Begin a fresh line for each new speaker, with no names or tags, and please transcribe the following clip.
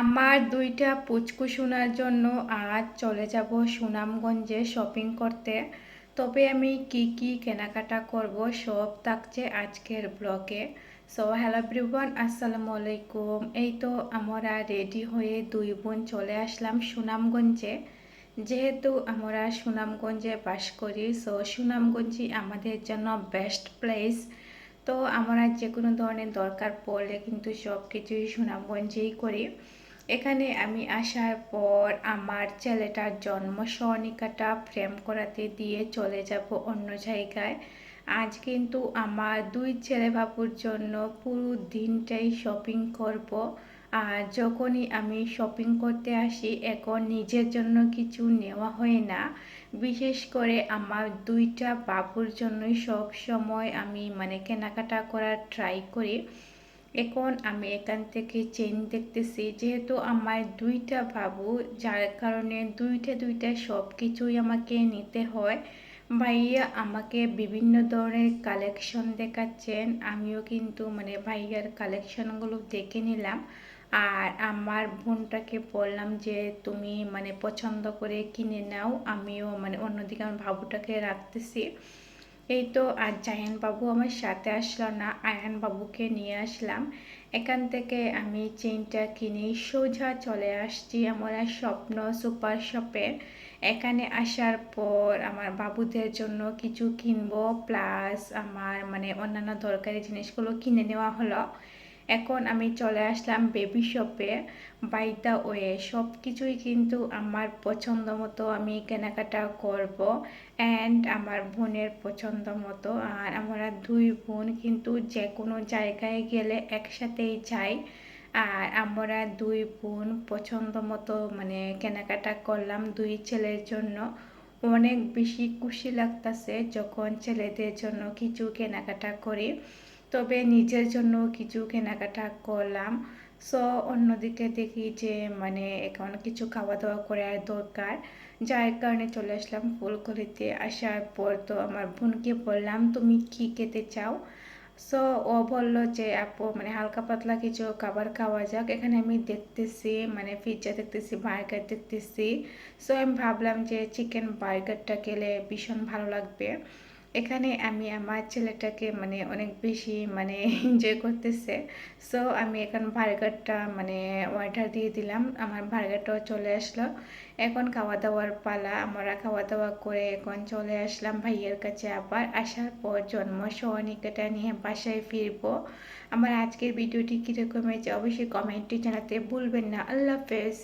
আমার দুইটা পুচকু শোনার জন্য আজ চলে যাব সুনামগঞ্জে শপিং করতে। তবে আমি কি কি কেনাকাটা করব সব থাকছে আজকের ব্লগে সো হ্যালো ব্রিবান আসসালামু আলাইকুম। এই তো আমরা রেডি হয়ে দুই বোন চলে আসলাম সুনামগঞ্জে। যেহেতু আমরা সুনামগঞ্জে বাস করি সো সুনামগঞ্জই আমাদের জন্য বেস্ট প্লেস তো আমরা যে কোনো ধরনের দরকার পড়লে কিন্তু সব কিছুই সুনামগঞ্জেই করি। এখানে আমি আসার পর আমার ছেলেটার জন্ম স্বর্ণিকাটা ফ্রেম করাতে দিয়ে চলে যাব অন্য জায়গায়। আজ কিন্তু আমার দুই ছেলে বাবুর জন্য পুরো দিনটাই শপিং করব। আর যখনই আমি শপিং করতে আসি, এখন নিজের জন্য কিছু নেওয়া হয় না। বিশেষ করে আমার দুইটা বাবুর জন্যই সব সময় আমি মানে কেনাকাটা করার ট্রাই করি। এখন আমি এখান থেকে চেন দেখতেছি, যেহেতু আমার দুইটা বাবু, যার কারণে দুইটা দুইটা সব কিছুই আমাকে নিতে হয়। ভাইয়া আমাকে বিভিন্ন ধরনের কালেকশন দেখাচ্ছেন, আমিও কিন্তু মানে ভাইয়ার কালেকশনগুলো দেখে নিলাম। আর আমার বোনটাকে বললাম যে, তুমি মানে পছন্দ করে কিনে নাও। আমিও মানে অন্যদিকে আমার বাবুটাকে রাখতেছি। এই তো আর জায়ান বাবু আমার সাথে আসলো না আয়ান বাবুকে নিয়ে আসলাম। এখান থেকে আমি চেনটা কিনে সোজা চলে আসছি আমরা স্বপ্ন সুপার শপে। এখানে আসার পর আমার বাবুদের জন্য কিছু কিনবো প্লাস আমার মানে অন্যান্য দরকারি জিনিসগুলো কিনে নেওয়া হলো। এখন আমি চলে আসলাম বেবি শপে বাইতা ওয়ে সব কিছুই কিন্তু আমার পছন্দ মতো আমি কেনাকাটা করব। অ্যান্ড আমার বোনের পছন্দ মতো। আর আমরা দুই বোন কিন্তু যে কোনো জায়গায় গেলে একসাথেই যাই। আর আমরা দুই বোন পছন্দ মতো মানে কেনাকাটা করলাম দুই ছেলের জন্য। অনেক বেশি খুশি লাগতেছে যখন ছেলেদের জন্য কিছু কেনাকাটা করি। তবে নিজের জন্য কিছু কেনাকাটা করলাম। সো অন্যদিকে দেখি যে মানে এখন কিছু খাওয়া দাওয়া করার দরকার। যার কারণে চলে আসলাম ফুলকলিতে আসার পর তো আমার বোনকে বললাম, তুমি কি খেতে চাও? সো ও বলল যে, আপু মানে হালকা পাতলা কিছু খাবার খাওয়া যাক। এখানে আমি দেখতেছি মানে পিৎজা দেখতেছি বার্গার দেখতেছি। সো আমি ভাবলাম যে চিকেন বার্গারটা খেলে ভীষণ ভালো লাগবে। এখানে আমি আমার ছেলেটাকে মানে অনেক বেশি মানে এনজয় করতেছে। সো আমি এখন বার্গারটা মানে অর্ডার দিয়ে দিলাম। আমার বার্গারটাও চলে আসলো। এখন খাওয়া দাওয়ার পালা। আমরা খাওয়া দাওয়া করে এখন চলে আসলাম ভাইয়ের কাছে আবার। আসার পর জন্ম সহনিকাটা নিয়ে বাসায় ফিরবো। আমার আজকের ভিডিওটি কীরকম হয়েছে অবশ্যই কমেন্টটি জানাতে ভুলবেন না। আল্লাহ হাফেজ।